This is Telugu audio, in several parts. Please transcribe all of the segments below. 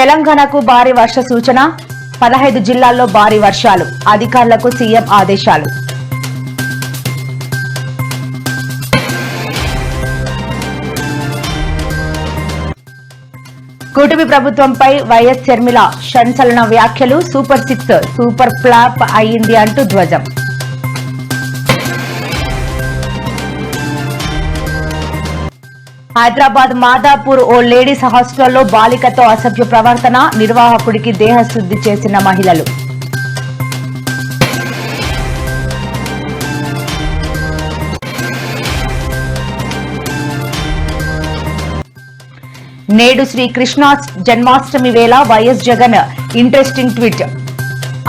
తెలంగాణకు భారీ వర్ష సూచన. పదహైదు జిల్లాల్లో భారీ వర్షాలు. అధికారులకు సీఎం ఆదేశాలు. కూటమి ప్రభుత్వంపై వైఎస్ షర్మిల సంచలన వ్యాఖ్యలు. సూపర్ సిక్స్ సూపర్ ఫ్లాప్ అయింది అంటూ ధ్వజం. హైదరాబాద్ మాదాపూర్ ఓ లేడీస్ హాస్టల్లో బాలికతో అసభ్య ప్రవర్తన నిర్వాహకుడికి దేహశుద్ధి చేసిన మహిళలు. నేడు శ్రీ కృష్ణ జన్మాష్టమి వేళ వైఎస్ జగన్ ఇంట్రెస్టింగ్ ట్వీట్.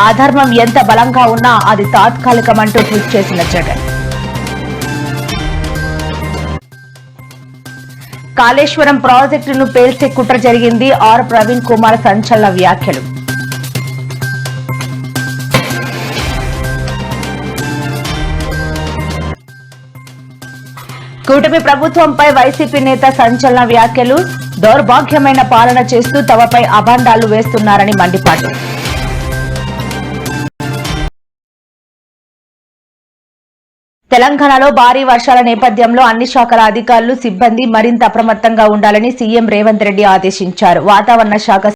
అధర్మం ఎంత బలంగా ఉన్నా అది తాత్కాలికమంటూ ట్వీట్ చేసిన జగన్. కాళేశ్వరం ప్రాజెక్టును పేల్చే కుట్ర జరిగింది ఆర్ ప్రవీణ్ కుమార్ సంచలన వ్యాఖ్యలు. కూటమి ప్రభుత్వంపై వైసీపీ నేత సంచలన వ్యాఖ్యలు దౌర్భాగ్యమైన పాలన చేస్తూ తమపై అభాండాలు వేస్తున్నారని మండిపాటు తెలంగాణలో భారీ వర్షాల నేపథ్యంలో అన్ని శాఖల అధికారులు సిబ్బంది మరింత అప్రమత్తంగా ఉండాలని సీఎం రేవంత్ రెడ్డి ఆదేశించారు. వాతావరణ శాఖ